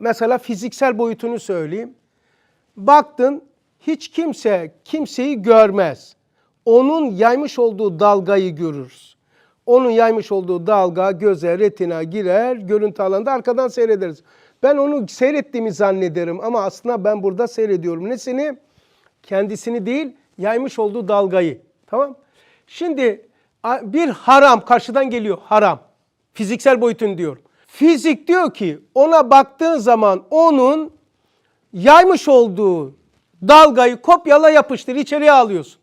Mesela fiziksel boyutunu söyleyeyim. Baktın hiç kimse kimseyi görmez. Onun yaymış olduğu dalgayı görürüz. Onun yaymış olduğu dalga göze, retina girer, görüntü alanında arkadan seyrederiz. Ben onu seyrettiğimi zannederim ama aslında ben burada seyrediyorum. Nesini? Kendisini değil, yaymış olduğu dalgayı. Tamam? Şimdi bir haram karşıdan geliyor, haram. Fiziksel boyutunu diyorum. Fizik diyor ki ona baktığın zaman onun yaymış olduğu dalgayı kopyala yapıştır, içeriye alıyorsun.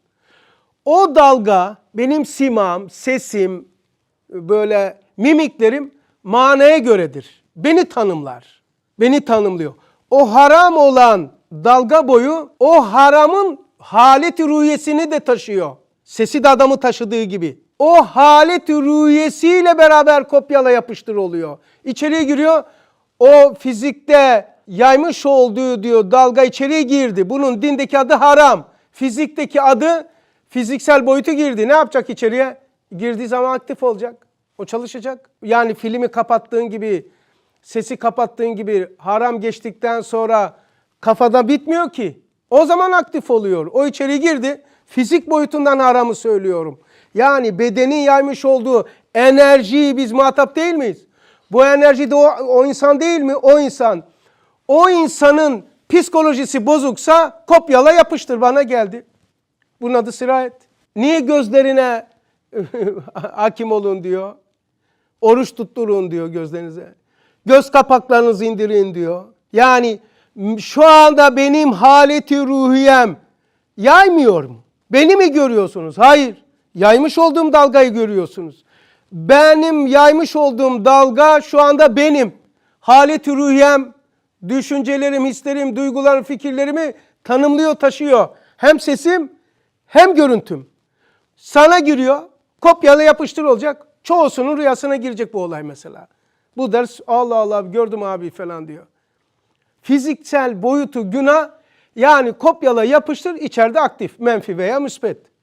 O dalga benim simam, sesim, böyle mimiklerim manaya göredir. Beni tanımlar. Beni tanımlıyor. O haram olan dalga boyu o haramın haleti ruhiyesini de taşıyor. Sesi de adamı taşıdığı gibi. O haleti ruhiyesiyle beraber kopyala yapıştır oluyor. İçeriye giriyor. O fizikte yaymış olduğu diyor dalga içeriye girdi. Bunun dindeki adı haram. Fizikteki adı fiziksel boyutu girdi. Ne yapacak içeriye? Girdiği zaman aktif olacak. O çalışacak. Yani filmi kapattığın gibi, sesi kapattığın gibi haram geçtikten sonra kafada bitmiyor ki. O zaman aktif oluyor. O içeri girdi. Fizik boyutundan haramı söylüyorum. Yani bedenin yaymış olduğu enerjiyi biz muhatap değil miyiz? Bu enerji de o, o insan değil mi? O insan. O insanın psikolojisi bozuksa kopyala yapıştır bana geldi. Bunun adı sirayet. Niye gözlerine hakim olun diyor. Oruç tutturun diyor gözlerinize. Göz kapaklarınızı indirin diyor. Yani şu anda benim haleti ruhiyem yaymıyorum. Beni mi görüyorsunuz? Hayır. Yaymış olduğum dalgayı görüyorsunuz. Benim yaymış olduğum dalga şu anda benim. Haleti ruhiyem, düşüncelerim, hislerim, duygularım, fikirlerimi tanımlıyor, taşıyor. Hem sesim hem görüntüm. Sana giriyor, kopyala yapıştır olacak. Çoğusunun rüyasına girecek bu olay mesela. Bu ders Allah Allah gördüm abi falan diyor. Fiziksel boyutu günah yani kopyala yapıştır içeride aktif menfi veya müspet.